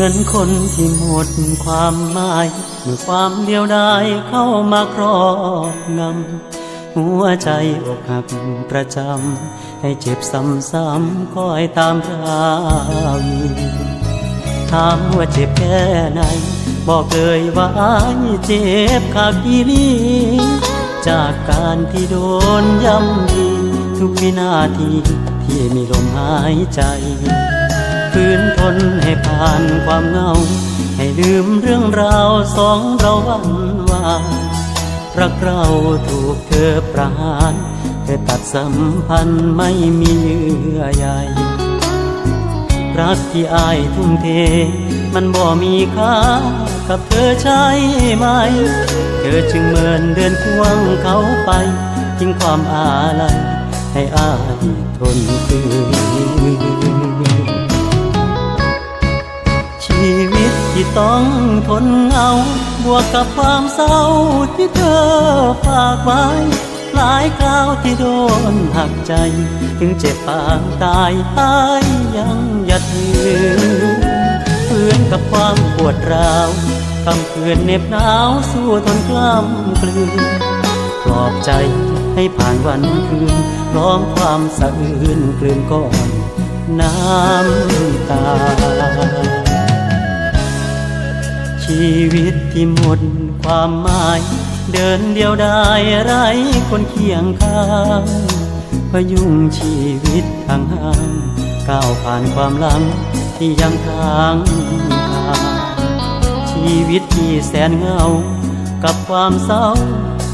เหมือนคนที่หมดความหมายเมื่อความเดียวดายเข้ามาครอบงำหัวใจอกหักประจำให้เจ็บซ้ำๆคอยตามราวีถามว่าเจ็บแค่ไหน บอกเลยว่าเจ็บขาดอีหลีจากการที่โดนย่ำยีทุกวินาทีที่มีลมหายใจ นให้ผ่านความเหงา ให้ลืมเรื่องราวสองเราวันวานรักเราถูกเธอประหารเธอตัดสัมพันธ์ไม่มีเยื่อใยรักที่อายทุ่มเท มันบ่มีค่ากับเธอใช่ไหม เธอจึงเมินเดินควงเขาไปทิ้งความอาลัยให้อายทนคืน ต้องทนเหงา บวกกับความเศร้าที่เธอฝากไว้ หลายคราวที่โดนหักใจ ถึงเจ็บปางตายตายยังหยัดยืนเพื่อนกับความปวดร้าวคำคืนเหน็บหนาวสู้ทนกล้ำกลืนปลอบใจให้ผ่านวันคืนพร้อมความสะอื้นกลืนก่อน น้ำตา ชีวิตที่หมดความหมาย เดินเดียวดายไร้คนเคียงข้างพยุงชีวิตทางห่างก้าวผ่านความหลังที่ยังทางทางชีวิตที่แสนเหงา กับความเศร้า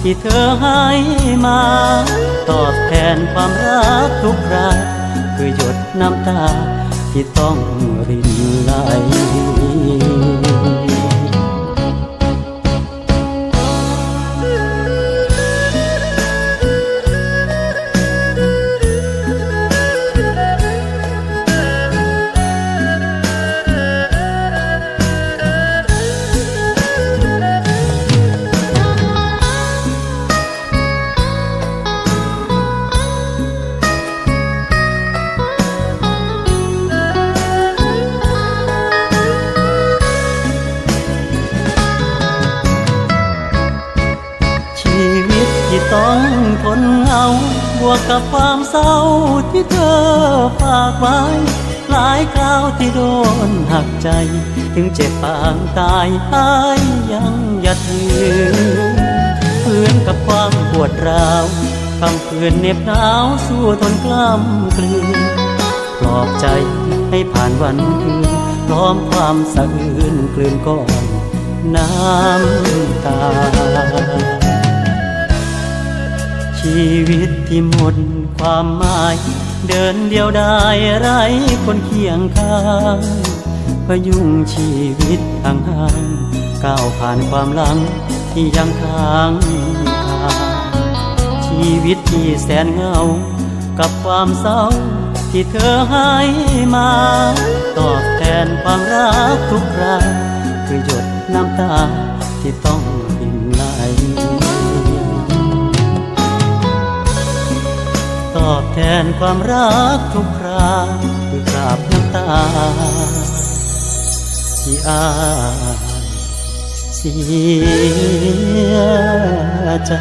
ที่เธอให้มา ตอบแทนความรักทุกคราคือหยดน้ำตาที่ต้องรินไหล ที่ต้องทนเหงาบวกกับความเศร้าที่เธอฝากไว้ หลายคราวที่โดนหักใจ ถึงเจ็บปางตายตายยังหยัดยืนเพื่อนกับความปวดร้าวคำคืนเหน็บหนาวสู้ทนกล้ำกลืนปลอบใจให้ผ่านวันคืนพร้อมความสะอื้นกลืนก่อน น้ำตา ชีวิตที่หมดความหมาย เดินเดียวดายไร้คนเคียงข้างพยุงชีวิตทางห่างก้าวผ่านความหลังที่ยังทางทางชีวิตที่แสนเหงา กับความเศร้าที่เธอให้มา ตอบแทนความรักทุกคราคือหยดน้ำตาที่ต้อง อบแทนความรักทุกคราคือกราบน้ำตา ที่อายเสียใจ